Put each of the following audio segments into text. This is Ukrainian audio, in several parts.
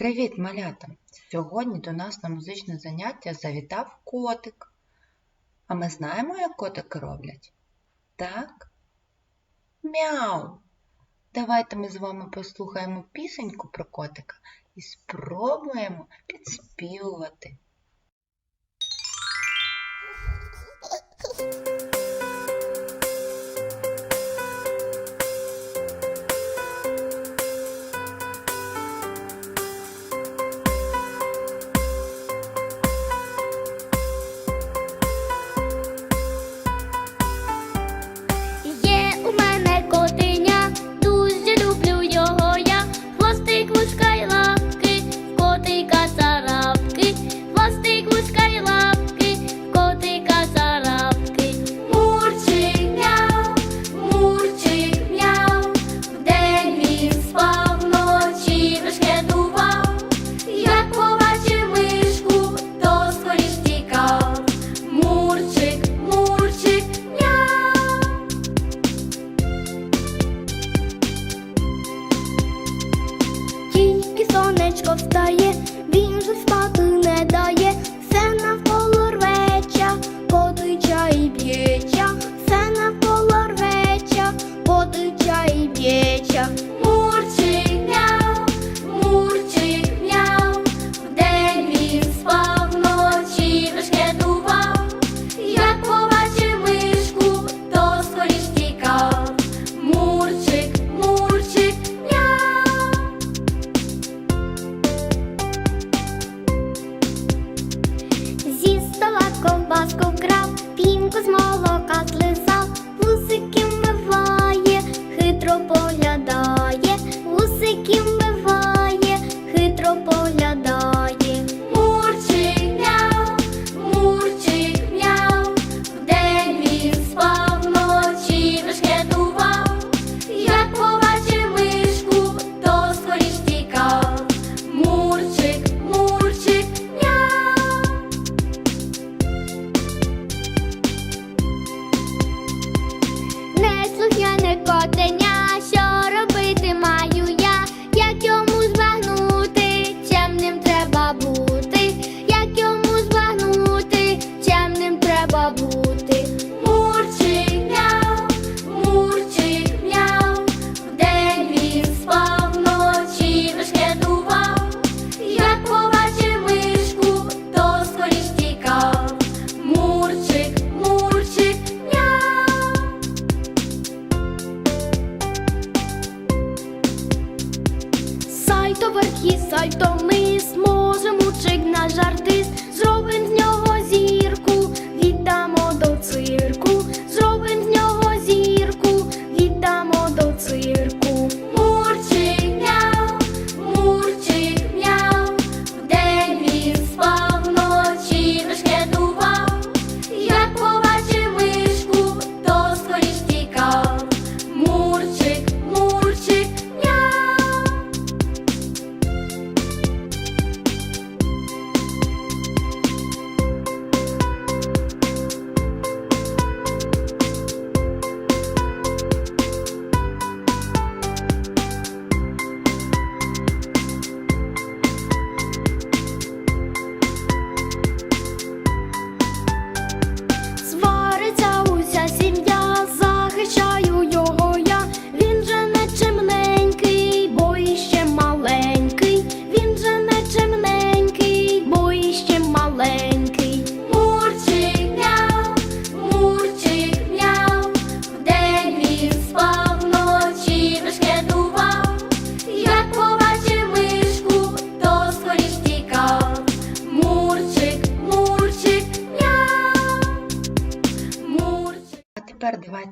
Привіт, малята! Сьогодні до нас на музичне заняття завітав котик. А ми знаємо, як котики роблять? Так? Мяу! Давайте ми з вами послухаємо пісеньку про котика і спробуємо підспівувати. pasará.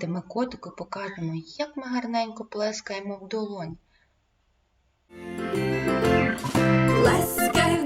Давайте ми котику покажемо, як ми гарненько плескаємо в долоні. Ласкай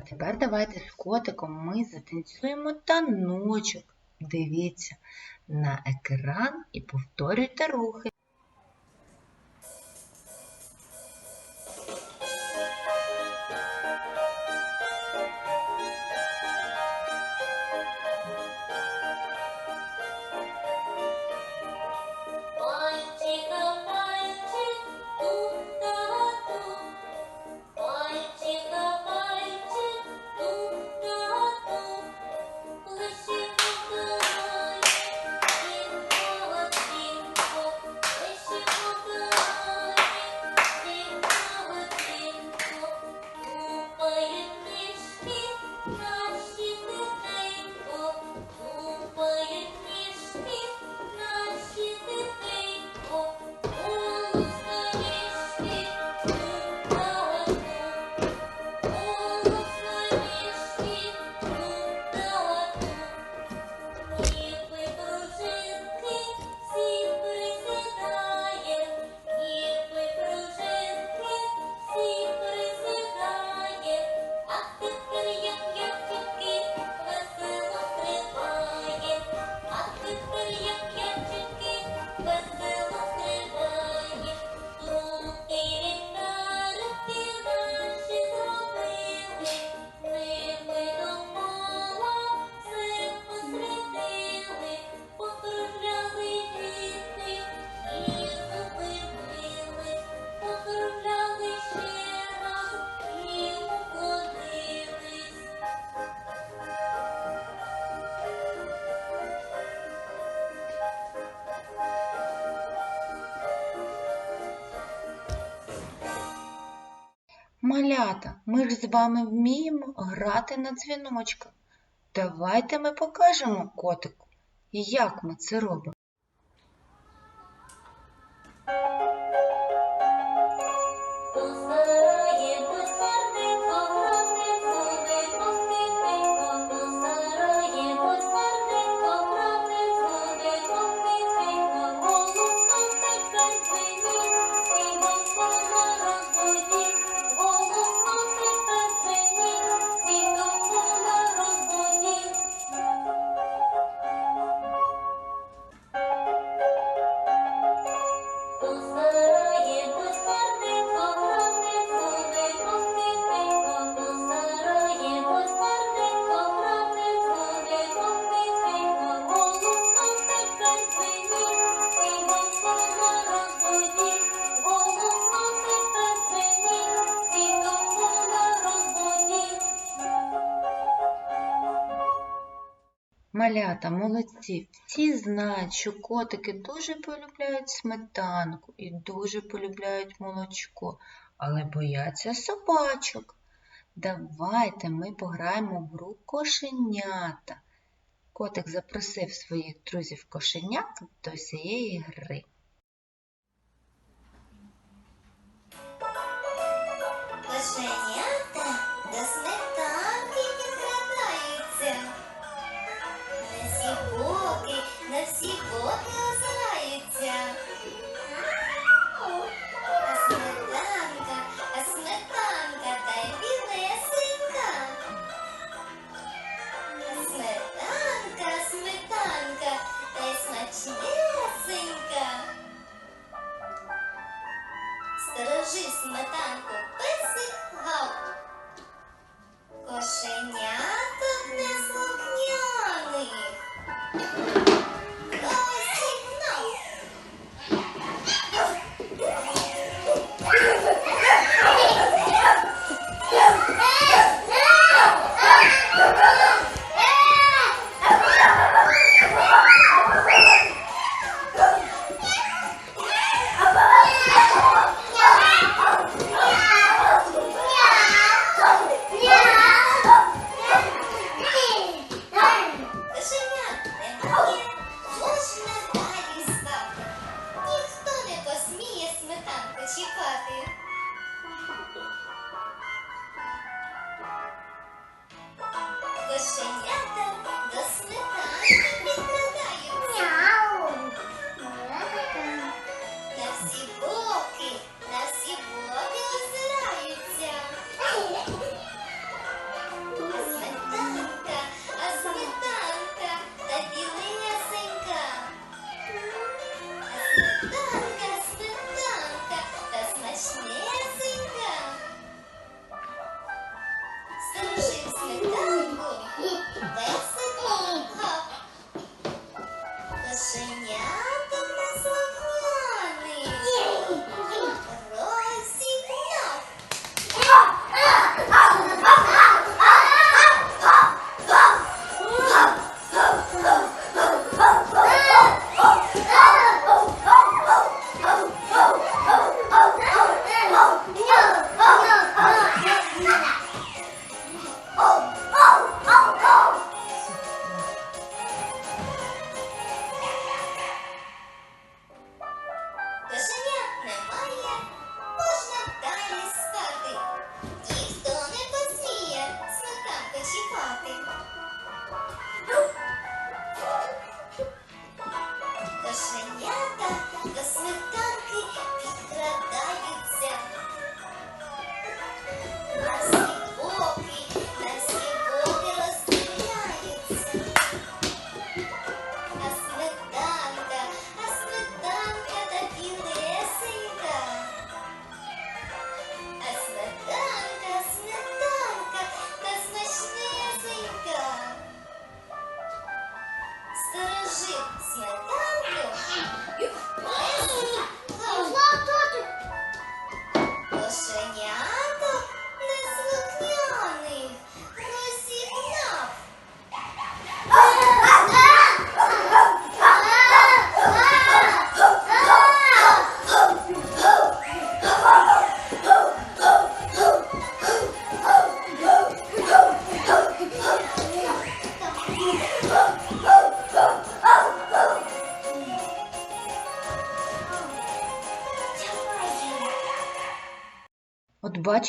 А тепер давайте з котиком ми затанцюємо таночок. Дивіться на екран і повторюйте рухи. Малята, ми ж з вами вміємо грати на дзвіночках. Давайте ми покажемо котику, як ми це робимо. Малята, молодці, всі знають, що котики дуже полюбляють сметанку і дуже полюбляють молочко, але бояться собачок. Давайте ми пограємо в гру кошенята. Котик запросив своїх друзів кошенят до цієї гри. Дрожи сметанку, писи. гав. Кошеня. sing Thank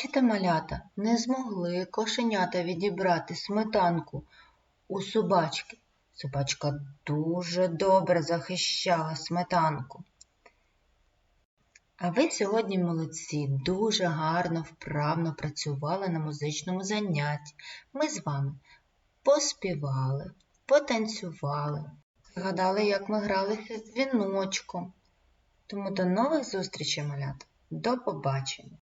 бачите, малята, не змогли кошенята відібрати сметанку у собачки. Собачка дуже добре захищала сметанку. А ви сьогодні молодці, дуже гарно, вправно працювали на музичному занятті. Ми з вами поспівали, потанцювали, згадали, як ми гралися з дзвіночком. Тому до нових зустрічей, малята. До побачення!